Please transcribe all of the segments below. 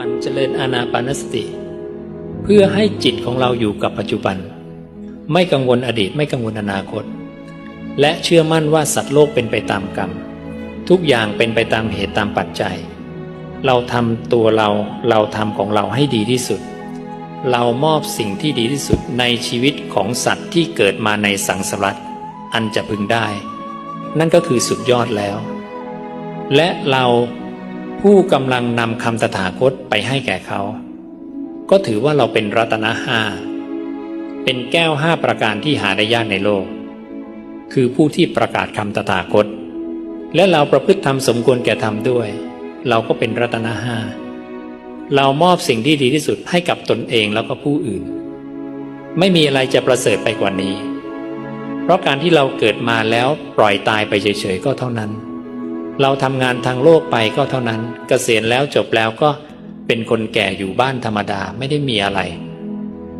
มันเจริญอานาปานสติ เพื่อให้จิตของเราอยู่กับปัจจุบัน ไม่กังวลอดีตไม่กังวลอนาคต และเชื่อมั่นว่าสัตว์โลกเป็นไปตามกรรม ทุกอย่างเป็นไปตามเหตุตามปัจจัย เราทำตัวเราเราทำของเราให้ดีที่สุด เรามอบสิ่งที่ดีที่สุดในชีวิตของสัตว์ที่เกิดมาในสังสารวัฏอันจะพึงได้ นั่นก็คือสุดยอดแล้ว และเรา ผู้กำลังนำคำตถาคตไปให้แก่เขา ก็ถือว่าเราเป็นรัตนะห้า เป็นแก้วห้าประการที่หาได้ยากในโลก คือผู้ที่ประกาศคำตถาคต และเราประพฤติธรรมสมควรแก่ธรรมด้วย เราก็เป็นรัตนะห้า เรามอบสิ่งที่ดีที่สุดให้กับตนเองแล้วก็ผู้อื่น ไม่มีอะไรจะประเสริฐไปกว่านี้ เพราะการที่เราเกิดมาแล้วปล่อยตายไปเฉยๆก็เท่านั้น เราทำงานทางโลกไปก็เท่านั้นเกษียณแล้วจบแล้วก็เป็นคนแก่อยู่บ้านธรรมดาไม่ได้มีอะไร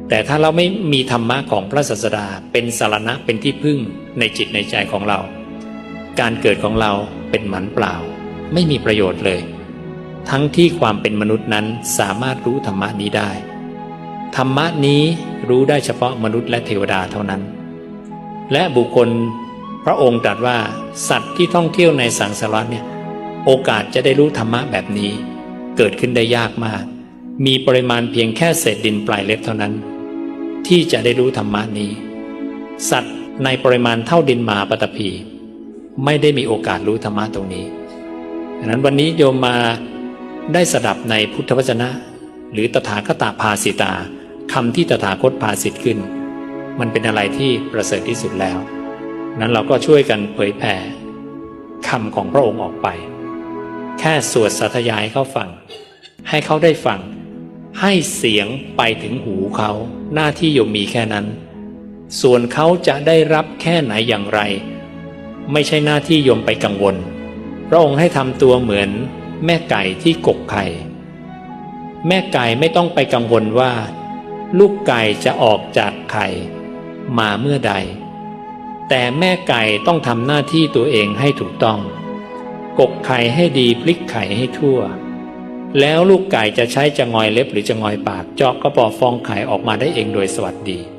แต่ถ้าเราไม่มีธรรมะของพระศาสดาเป็นสารณะเป็นที่พึ่งในจิตในใจของเรา การเกิดของเราเป็นหมันเปล่า ไม่มีประโยชน์เลย ทั้งที่ความเป็นมนุษย์นั้นสามารถรู้ธรรมะนี้ได้ ธรรมะนี้รู้ได้เฉพาะมนุษย์และเทวดาเท่านั้น และบุคคล พระองค์ตรัสว่าสัตว์ที่ท่องเที่ยวในสังสารวัฏเนี่ยโอกาสจะได้รู้ธรรมะแบบนี้ เกิดขึ้นได้ยากมาก มีปริมาณเพียงแค่เศษดินปลายเล็บเท่านั้น ที่จะได้รู้ธรรมะนี้ สัตว์ในปริมาณเท่าดินหมาปตพีไม่ได้มีโอกาสรู้ธรรมะตรงนี้ดังนั้นวันนี้โยมมาได้สดับในพุทธวจนะ หรือตถาคตภาสิตาคำที่ตถาคตภาสิทธิ์ขึ้น มันเป็นอะไรที่ประเสริฐที่สุดแล้ว นั้นเราก็ช่วยกันเผยแผ่คำของพระองค์ออกไป แค่สวดสาธยายให้เขาฟัง ให้เขาได้ฟัง ให้เสียงไปถึงหูเขา หน้าที่โยมมีแค่นั้น ส่วนเขาจะได้รับแค่ไหนอย่างไร ไม่ใช่หน้าที่โยมไปกังวล พระองค์ให้ทำตัวเหมือนแม่ไก่ที่กกไข่ แม่ไก่ไม่ต้องไปกังวลว่า ลูกไก่จะออกจากไข่มาเมื่อใด แต่แม่ไก่ต้องทำหน้าที่ตัวเองให้ถูกต้อง กกไข่ให้ดีพลิกไข่ให้ทั่ว แล้วลูกไก่จะใช้จะงอยเล็บหรือจะงอยปากเจาะกระป๋อฟองไข่ออกมาได้เองโดยสวัสดี